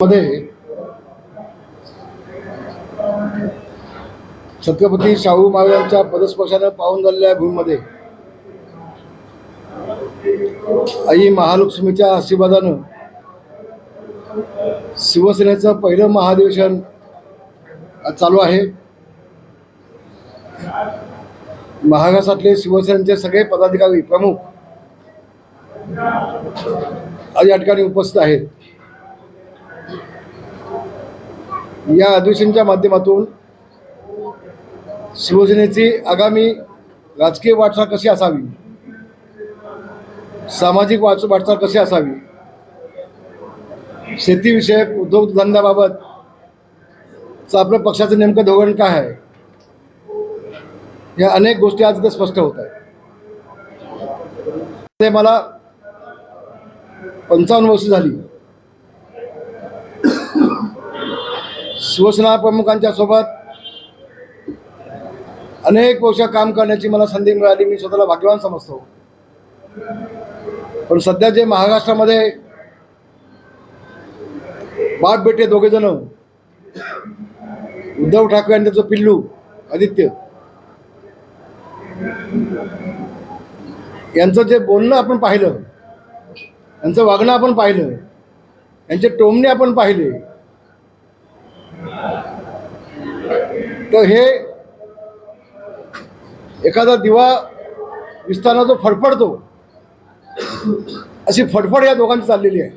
मध्ये छत्रपती शाहू महाराजांच्या पदस्पर्शानं पाहून झालेल्या भूमीमध्ये आई महालक्ष्मीच्या आशीर्वादानं शिवसेनेचं पहिलं महाधिवेशन चालू आहे. महाराष्ट्रातले शिवसेनेचे सगळे पदाधिकारी प्रमुख आज या ठिकाणी उपस्थित आहेत. या अधिवेशनच्या माध्यमातून शिवसेनेची आगामी राजकीय वाटचाल कशी असावी? सामाजिक वाच वाटचाल कशी असावी? शेतीविषयक उद्योगधंद्याबाबत आपल्या पक्षाचं नेमकं धोरण काय आहे? या अनेक गोष्टी आज इथं स्पष्ट होत आहेत. ते मला पंचावन्न वर्ष झाली. शिवसेना प्रमुखांच्या सोबत अनेक वर्ष काम करण्याची मला संधी मिळाली. मी स्वतःला भाग्यवान समजतो. पण सध्या जे महाराष्ट्रामध्ये बाप बेटे दोघे जण उद्धव ठाकरे आणि त्याचं पिल्लू आदित्य. यांचं जे बोलणं आपण पाहिलं त्यांचं वागणं आपण पाहिलं. यांचे टोमणे आपण पाहिले. तर हे एखादा दिवा विस्ताना जो फडफडतो अशी फडफड या दोघांची चाललेली आहे.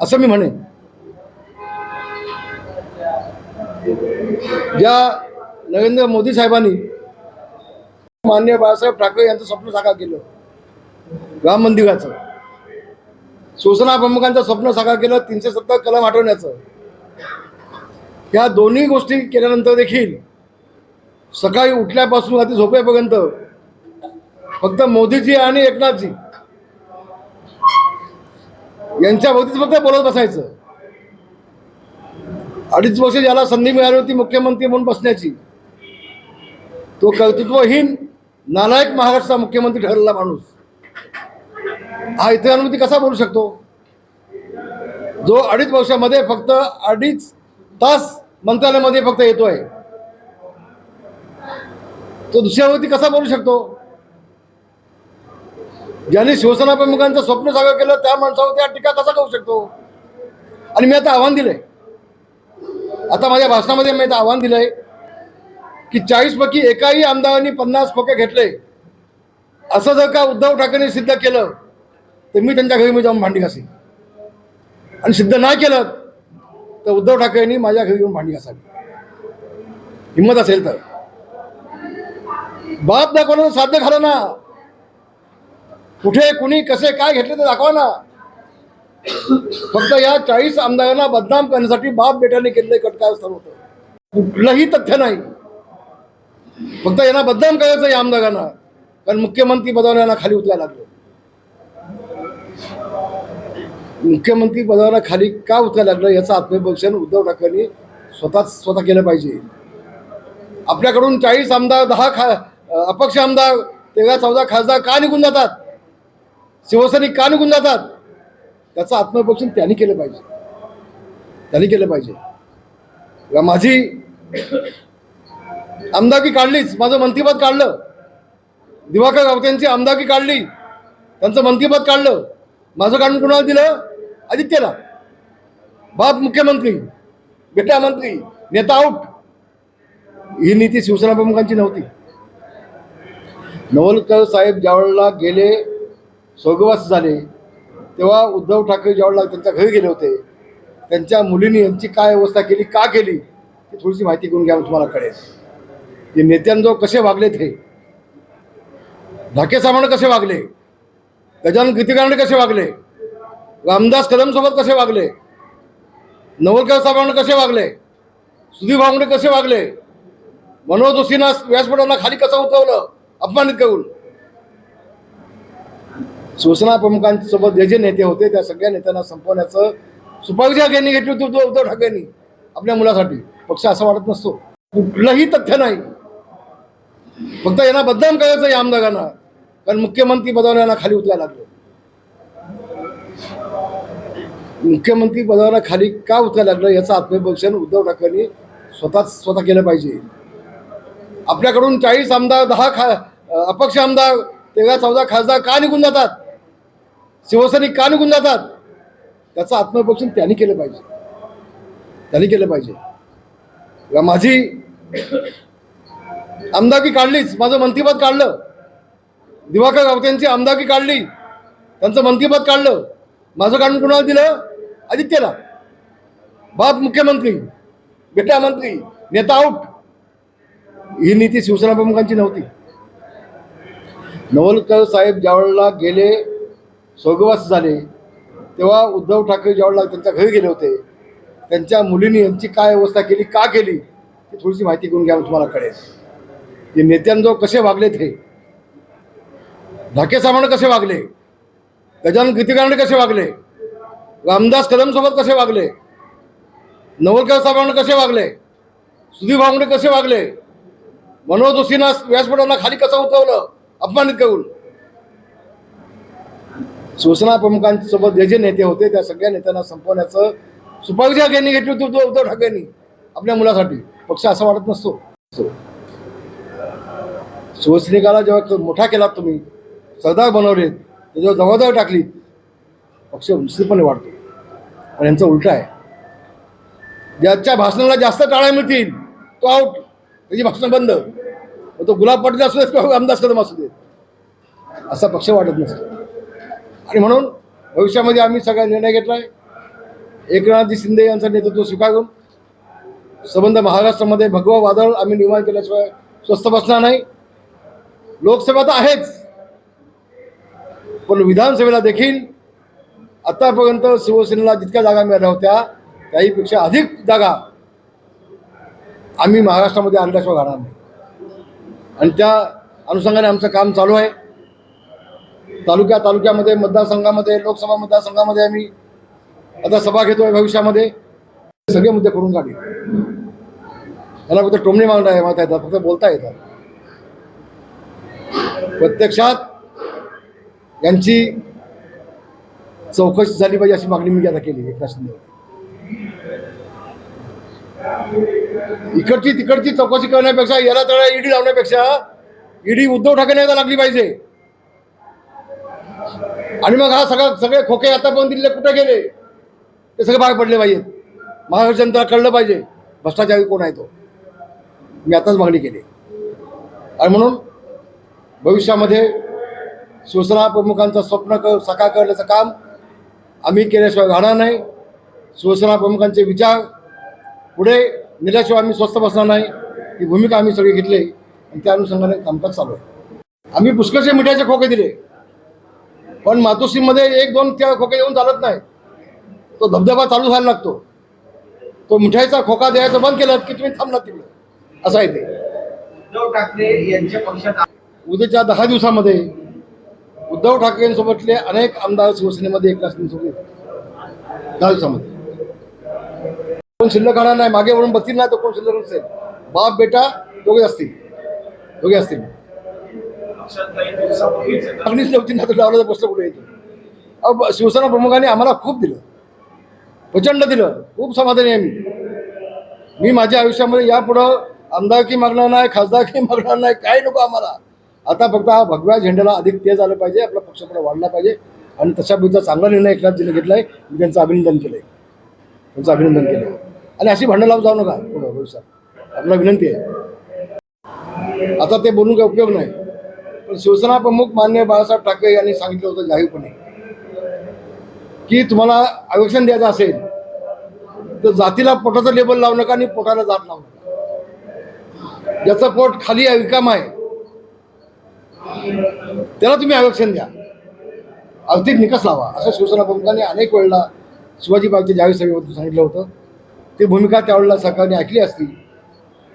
असं मी म्हणेन. ज्या नरेंद्र मोदी साहेबांनी मान्य बाळासाहेब ठाकरे यांचं स्वप्न साकार केलं राम मंदिराचं. शिवसेना प्रमुखांचं स्वप्न साकार केलं तीनशे सत्तर कलम आठवण्याचं. या दोन्ही गोष्टी केल्यानंतर देखील सकाळी उठल्यापासून रात्री झोपेपर्यंत फक्त मोदीजी आणि एकनाथजी यांच्या भोवतीच फक्त बोलत बसायचं. अडीच वर्ष ज्याला संधी मिळाली होती मुख्यमंत्री म्हणून बसण्याची तो कर्तृत्वहीन नालायक महाराष्ट्राचा मुख्यमंत्री ठरलेला माणूस. हा इतरांवरती कसा बोलू शकतो? जो अडीच वर्षामध्ये फक्त अडीच तास मंत्रालयामध्ये फक्त येतोय. तो दुसऱ्यावरती कसा बोलू शकतो? ज्यांनी शिवसेना प्रमुखांचं स्वप्न सागर केलं त्या माणसावरती त्या टीका कसा करू शकतो? आणि मी आता आव्हान दिलंय. आता माझ्या भाषणामध्ये मी आता आव्हान दिलंय की चाळीस पैकी एकाही आमदारांनी पन्नास खोके घेतले. असं जर का उद्धव ठाकरेंनी सिद्ध केलं तर मी त्यांच्या घरी मी जाऊन भांडी घासेन. आणि सिद्ध नाही केलं तर उद्धव ठाकरेंनी माझ्या घरी येऊन भांडी घासावी. हिंमत असेल तर. बाप दाखवणं साध्य झालं ना. कुठे कुणी कसे काय घेतले ते दाखवा ना. फक्त या चाळीस आमदारांना बदनाम करण्यासाठी बाप बेटाने केलेलं कटकार होतं. कुठलंही तथ्य नाही. फक्त यांना बदनाम करायचं या आमदारांना. कारण मुख्यमंत्री पदावर यांना खाली उतरायला लागलं. मुख्यमंत्री पदाला खाली का उतरायला लागलं याचं आत्मपरीक्षण उद्धव ठाकरेंनी स्वतःच स्वतः केलं पाहिजे. आपल्याकडून चाळीस आमदार दहा खा अपक्ष आमदार तेरा चौदा खासदार का निघून जातात? शिवसैनिक का निघून जातात? त्याचं आत्मपरीक्षण त्यांनी केलं पाहिजे. त्यांनी केलं पाहिजे. माझी आमदारकी काढलीच. माझं मंत्रिपद काढलं. दिवाकर रावतेंची आमदारकी काढली. त्यांचं मंत्रिपद काढलं. माझं काढून कुणाला दिलं? आदित्यला बाप मुख्यमंत्री बेटा मंत्री नेता आउट. ही नीती शिवसेना प्रमुखांची नव्हती. नवलकर साहेब ज्यावेळेला गेले स्वर्गवास झाले तेव्हा उद्धव ठाकरे ज्यावेळेला त्यांच्या घरी गेले होते त्यांच्या मुलीने यांची काय अवस्था केली का केली ती थोडीशी माहिती करून घ्या तुम्हाला कळेल. की नेत्यांजवळ कसे वागले ते? ढाके सामान कसे वागले? गजानन कीर्तिकांडे कसे वागले? रामदास कदमसोबत कसे वागले? नवलकर साहेबांना कसे वागले? सुधीर भावंडे कसे वागले? मनोज जोशींना व्यासपीठांना खाली कसं उतरवलं? अपमानित करून. शिवसेना प्रमुखांसोबत जे जे नेते होते त्या सगळ्या नेत्यांना संपवण्याचं सुपारीच्या यांनी घेतली होती उद्धव उद्धव ठाकरेंनी आपल्या मुलासाठी. पक्ष असं वाटत नसतो. कुठलंही तथ्य नाही. फक्त यांना बदनाम करायचं या आमदारांना. कारण मुख्यमंत्री पदावर खाली उतरायला लागलं. मुख्यमंत्री पदाला खाली का उतरायला लागलं याचं आत्मपरीक्षण उद्धव ठाकरेंनी स्वतःच स्वतः केलं पाहिजे. आपल्याकडून चाळीस आमदार दहा खा अपक्ष आमदार तेरा चौदा खासदार का निघून जातात? शिवसैनिक का निघून जातात? त्याचं आत्मपरीक्षण त्यांनी केलं पाहिजे. त्यांनी केलं पाहिजे. माझी आमदारकी काढलीच. माझं मंत्रिपद काढलं. दिवाकर रावतेंची आमदारकी काढली. त्यांचं मंत्रिपद काढलं. माझं काढून कुणाला दिलं? आदित्यला. बाप मुख्यमंत्री बेटा मंत्री नेता आउट. ही नीती शिवसेना प्रमुखांची नव्हती. नवलकर साहेब ज्यावेळेला गेले स्वर्गवास झाले तेव्हा उद्धव ठाकरे ज्यावेळेला त्यांच्या घरी गेले होते त्यांच्या मुलीने यांची काय अवस्था केली का केली ती थोडीशी माहिती घेऊन घ्या तुम्हाला कळेल. की नेत्यांजवळ कसे वागले ते? ढाके साहेबांना कसे वागले? गजानन कीर्तिकांडे कसे वागले? रामदास कदमसोबत कसे वागले? नवलकर साहेबांना कसे वागले? सुधीर भावंडे कसे वागले? मनोज जोशींना व्यासपीठांना खाली कसं उतरवलं? अपमानित करून. शिवसेना प्रमुखांसोबत जे जे नेते होते त्या सगळ्या नेत्यांना संपवण्याचं सुपारीच्या यांनी घेतली होती उद्धव ठाकरेंनी आपल्या मुलासाठी. पक्ष असं वाटत नसतो. शिवसैनिकाला जेव्हा मोठा केलात तुम्ही सरदार बनवले त्याच्यावर जबाबदारी टाकली पक्ष निश्चितपणे वाढतो. पण यांचं उलट आहे. ज्याच्या भाषणाला जास्त टाळ्या मिळतील तो आउट त्याची भाषणं बंद. मग तो गुलाब पाटील असू देत किंवा रामदास कदम असू देत असा पक्ष वाटत नसतो. आणि म्हणून भविष्यामध्ये आम्ही सगळा निर्णय घेतला आहे एकनाथजी शिंदे यांचं नेतृत्व स्वीकारून संबंध महाराष्ट्रामध्ये भगवा वादळ आम्ही निर्माण केल्याशिवाय स्वस्त बसणार नाही. लोकसभा तर आहेच. पण विधानसभेला देखील आतापर्यंत शिवसेनेला जितक्या जागा मिळाल्या होत्या त्याहीपेक्षा अधिक जागा आम्ही महाराष्ट्रामध्ये आणल्याशिवाय राहणार नाही. आणि त्या अनुषंगाने आमचं काम चालू आहे. तालुक्या तालुक्यामध्ये मतदारसंघामध्ये लोकसभा मतदारसंघामध्ये आम्ही आता सभा घेतो आहे भविष्यामध्ये. सगळे मुद्दे करून काढले. त्यांना फक्त टोमणी मागणार आहे मागता येतात फक्त बोलता येतात. प्रत्यक्षात यांची चौकशी झाली पाहिजे अशी मागणी मी आता केली एकनाथ शिंदे इकडची तिकडची चौकशी करण्यापेक्षा याला तळा ईडी लावण्यापेक्षा ईडी उद्धव ठाकरे यायला लागली पाहिजे. आणि मग हा सगळा सगळे खोके आतापर्यंत दिले कुठे गेले? ते सगळे बाहेर पडले पाहिजेत. महाराष्ट्र जनतेला कळलं पाहिजे भ्रष्टाचारी कोण आहे तो. मी आताच मागणी केली आणि म्हणून भविष्यामध्ये शिवसेना प्रमुखांचं स्वप्न क साकार करण्याचं काम आम्ही केल्याशिवाय राहणार नाही. शिवसेना प्रमुखांचे विचार. पुढे नेल्याशिवाय आम्ही स्वस्थ बसणार नाही. ही भूमिका आम्ही सगळी घेतली. आणि त्या अनुषंगाने कामकाज चालू आहे. आम्ही पुष्कळसे मिठाचे खोके दिले. पण मातोश्रीमध्ये एक दोन त्या खोके येऊन चालत नाही. तो धबधबा चालू व्हायला लागतो. तो मिठाईचा खोका द्यायचं बंद केलं की तुम्ही थांबलात तिकडे. असं आहे ते. उद्धव ठाकरे यांच्या पक्षात उद्याच्या दहा दिवसामध्ये उद्धव ठाकरेंसोबतले अनेक आमदार शिवसेनेमध्ये एकनाथ शिंदेसोबत येतील दहा दिवसामध्ये कोण शिल्लक राहणार नाही मागे वळून बसतील नाही तर कोण शिल्लक नसेल बाप बेटा दोघे असतील. दोघे असतील. पक्षात मागणीच नव्हती ना तर लावलं प्रश्न कुठे येतो अहो, शिवसेना प्रमुखांनी आम्हाला खूप दिलं. प्रचंड दिलं. खूप समाधानी आहे मी. मी माझ्या आयुष्यामध्ये यापुढं आमदारकी मागणार नाही खासदारकी मागणार नाही काय नको आम्हाला. आता फक्त हा भगव्या झेंड्याला अधिक तेज आलं पाहिजे आपला पक्ष पुढे वाढला पाहिजे. आणि तशा पद्धतीचा चांगला निर्णय एकनाथजीने घेतला आहे मी त्यांचं अभिनंदन केलं आहे त्यांचं अभिनंदन केलं आहे आणि अशी भांडण लावून जाऊ नका. पुढं भविष्यात आपला विनंती आहे. आता ते बोलून काही उपयोग नाही. पण शिवसेना प्रमुख मान्य बाळासाहेब ठाकरे यांनी सांगितलं होतं जाहीरपणे की तुम्हाला आरक्षण द्यायचं असेल तर जातीला पोटाचं लेबल लावू नका आणि पोटाला जात लावू नका. ज्याचं पोट खाली आहे रिकाम आहे त्याला तुम्ही आरक्षण द्या. आर्थिक निकष लावा असं शिवसेना प्रमुखांनी अनेक वेळेला शिवाजी बागच्या जाहीर सभेबद्दल सांगितलं होतं ती भूमिका त्यावेळेला सरकारने ऐकली असती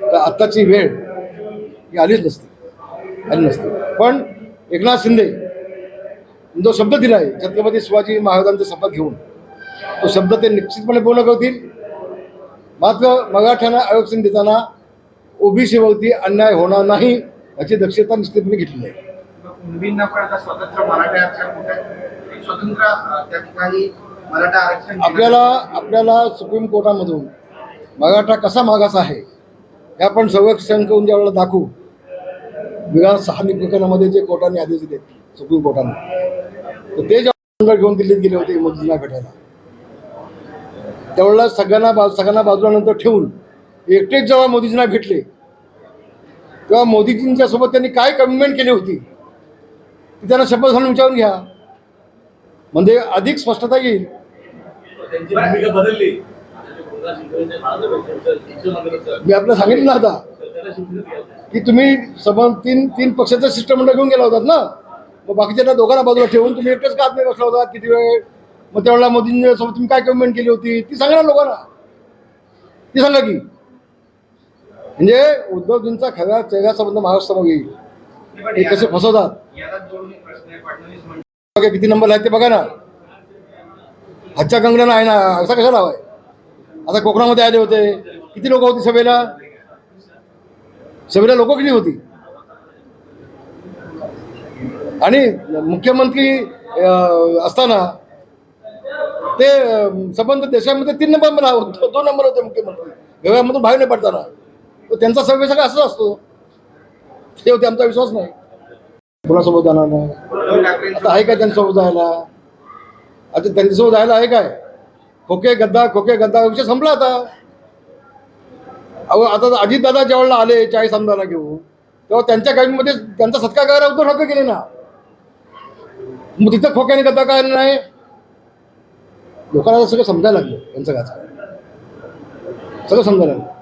तर आत्ताची वेळ ही आलीच नसती आली नसती. पण एकनाथ शिंदे जो शब्द दिला आहे छत्रपती शिवाजी महाराजांचा शपथ घेऊन तो शब्द ते निश्चितपणे पूर्ण करतील. मात्र मराठ्यांना आरक्षण देताना ओबीसीवरती अन्याय होणार नाही याची दक्षता निश्चितपणे घेतली आहे कुणबींना पण आता स्वतंत्र मराठा आरक्षण कुठे एक स्वतंत्र अं, त्या ठिकाणी मराठा आरक्षण दिलं. आपल्याला आपल्याला सुप्रीम कोर्टामधून मराठा कसा मागास आहे हे आपण संरक्षण करून ज्यावेळेला दाखवू. विधान सहा प्रकरणामध्ये जे कोर्टाने आदेश दिले सुप्रीम कोर्टाने. तर ते जेव्हा घेऊन दिल्लीत गेले होते मोदींना भेटायला. त्यावेळेला सगळ्यांना बा सगळ्यांना बाजूला नंतर ठेवून एकटेच जेव्हा मोदीजींना भेटले तेव्हा मोदीजींच्या सोबत त्यांनी काय कमिटमेंट केली होती त्यांना शपथ घालून विचारून घ्या. म्हणजे अधिक स्पष्टता येईल. मी आपल्याला सांगितलं ना आता. की तुम्ही सभा तीन तीन पक्षाचं शिष्टमंडळ घेऊन गेला होतात ना? मग बाकीच्या दोघांना बाजूला ठेवून तुम्ही एकटेच का आतमध्ये बसला होता? किती वेळ? मग त्यावेळेला मोदींच्या सोबत तुम्ही काय कमेंट केली होती? ती सांगा ना लोकांना. ती सांगा की. म्हणजे उद्धवजींचा खऱ्या चेहरा संबंध महाराष्ट्रामध्ये येईल. हे कसे फसवतात? बघा किती नंबर आहेत ते बघा ना. हच्चा कंगना आहे ना असा कसा लावाय आहे आता कोकणामध्ये आले होते. किती लोक होती सभेला? सभेला लोक किती होती? आणि मुख्यमंत्री असताना ते संबंध देशामध्ये तीन नंबर दो- दोन नंबर होते मुख्यमंत्री. व्यवहारमधून बाहेर नाही पडताना. त्यांचा सर्वे सगळा असंच असतो. ते होते आमचा विश्वास नाही. कुणासोबत जाणार नाही. आता आहे काय त्यांच्यासोबत जायला? आता त्यांच्यासोबत जायला आहे काय? खोके गद्दा खोके गद्दा विषय संपला आता. अहो आता अजित दादा ज्यावेळेला आले चाळीस आमदारला घेऊन. तेव्हा त्यांच्या गाडीमध्ये त्यांचा सत्कार करायला उद्धव ठाकरे गेले ना. मग तिथं खोक्याने गद्दा काय नाही? लोकांना सगळं समजायला लागलं त्यांचं काय सगळं समजायला लागलं.